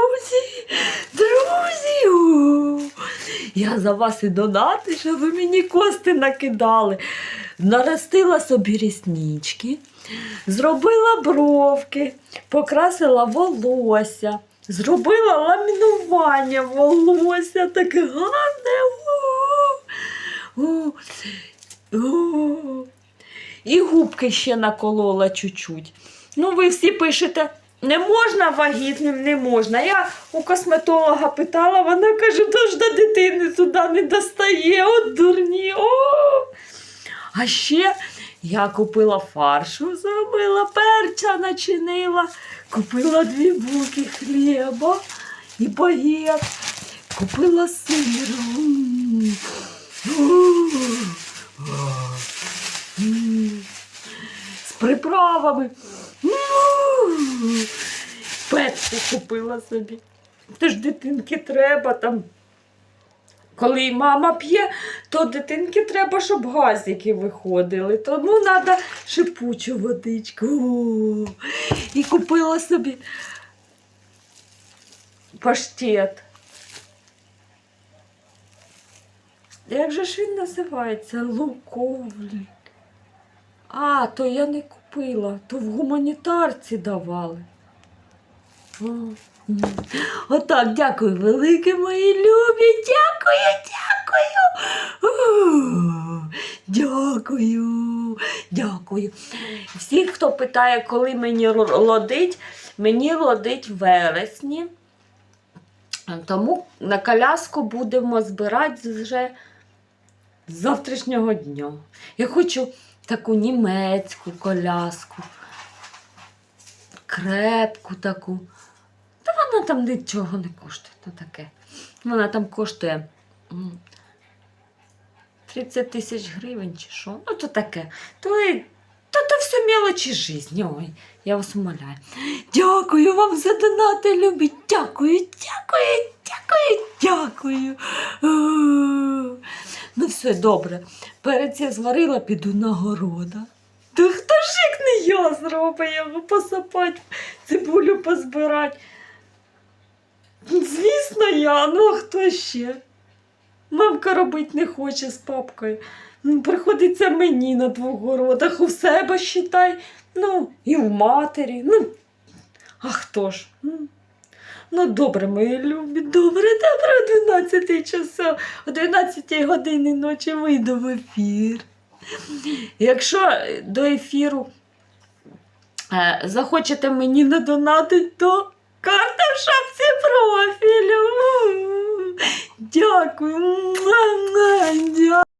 Друзі, друзі, я за вас і донати, що ви мені кости накидали. Наростила собі ріснички, зробила бровки, покрасила волосся, зробила ламінування волосся, таке гарне. І губки ще наколола чуть-чуть. Ну, ви всі пишете, не можна вагітним, не можна. Я у косметолога питала, вона каже, то до дитини туди не достає, от дурні. О! А ще я купила фаршу, зробила перця, начинила, купила дві булки хліба і багет, купила сиру. З приправами. Купила собі. Це ж дитинки треба там. Коли мама п'є, то дитинки треба, щоб газики виходили. Тому треба шипучу водичку. І купила собі паштет. Як же ж він називається? Луковлі. А, то я не купила, то в гуманітарці давали. Отак, дякую, велике мої любі. Дякую, дякую. Дякую, дякую. Всіх, хто питає, коли мені лодить, мені лодить в вересні. Тому на коляску будемо збирати вже з завтрашнього дня. Я хочу таку німецьку коляску, крепку таку. Там нічого не коштує, то таке. Вона там коштує 30 тисяч гривень чи що. Ну, то таке. То, і- то, то все мелочі житті. Ой, я вас умоляю. Дякую вам за донати, любі. Дякую, дякую, дякую, дякую. Ну, все добре. Перець я зварила, піду на города. Та хто ж як не я зробить його посапати, цибулю позбирати. Звісно, я, ну а хто ще? Мамка робить не хоче з папкою. Ну, Приходиться мені на двох городах, у себе считай, ну, і в матері. Ну, а хто ж? Ну, добре, мої любі, добре, добре, о 12 часов, о 12 годині ночі вийду в ефір. Якщо до ефіру е, захочете мені надонатити, то карта в шапці профілю. Дякую.